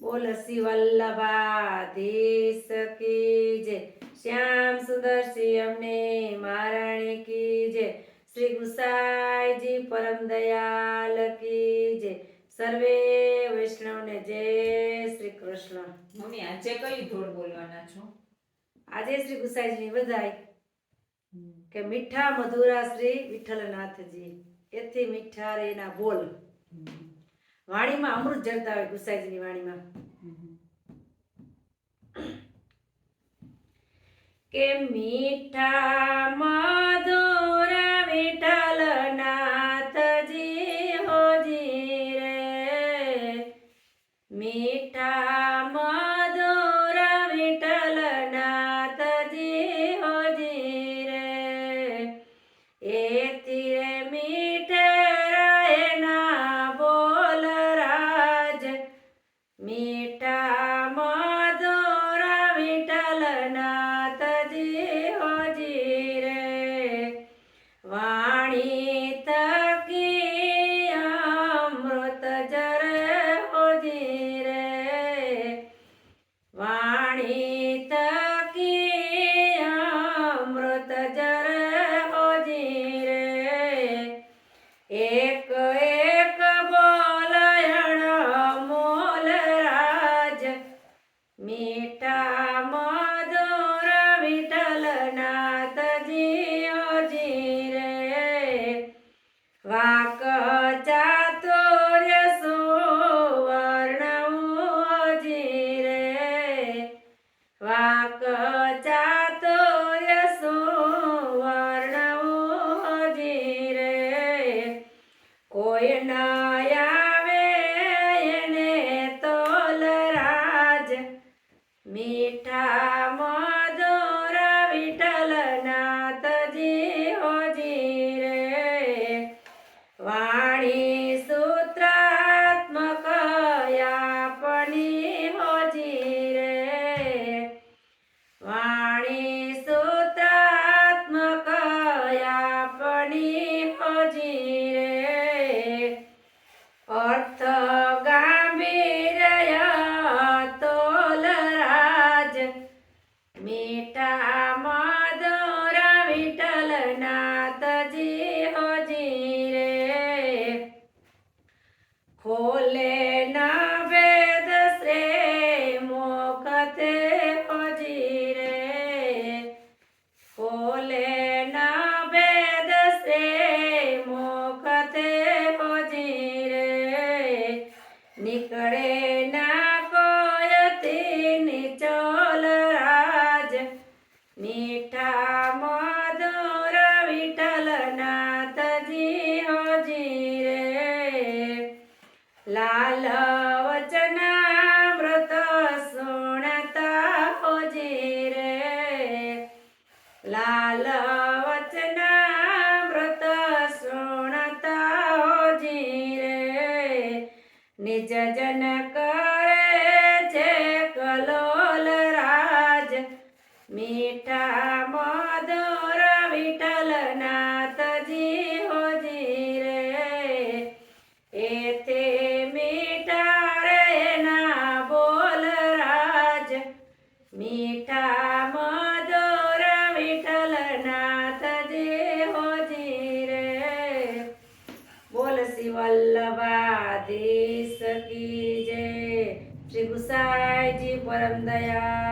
બોલ શ્રી દેશ કી જય. શ્યામ સુંદર શ્રી અમને મહારાણી કી જય. શ્રી ગુસાઈજી પરમ દયાલ કી જય. સર્વે વૈષ્ણવને જય શ્રી કૃષ્ણ. મમ્મી આજે કઈ ધોળ બોલવાના છો? આજે શ્રી ગુસાઈજીની બધાય કે મીઠા મધુરા શ્રી વિઠ્ઠલનાથજી. એથી મીઠા રે એના બોલ. વાણીમાં અમૃત જળતા હોય ગુસાઈજીની વાણીમાં. કે મીઠા મધુર નાથજી હોજી રે? મીઠા મધુર વાણી મીઠા મધુર વિઠ્ઠલનાથજી હોજી રે વાક ચાતુર્ય સુવર્ણ ઓજી રે વાક ચાતુર્ય સુવર્ણ ઓજી રે કોઈ ન મીઠા મીઠા મીઠા મધુર વિઠ્ઠલનાથજી હોજી રે લાલ વચનામૃત સુણતા હોજી રે લાલ વચનામૃત સુણતા હોજી રે નિજ જન મધુર વિઠ્ઠલનાથજી હોજી રે. એતે મીઠા રે ના બોલ રાજ. મીઠા મધુર વિઠ્ઠલનાથજી હોજી રે. બોલ શ્રી વલ્લભાધીશ કી જય. શ્રી ગુસાઈજી પરમ દયાલ કી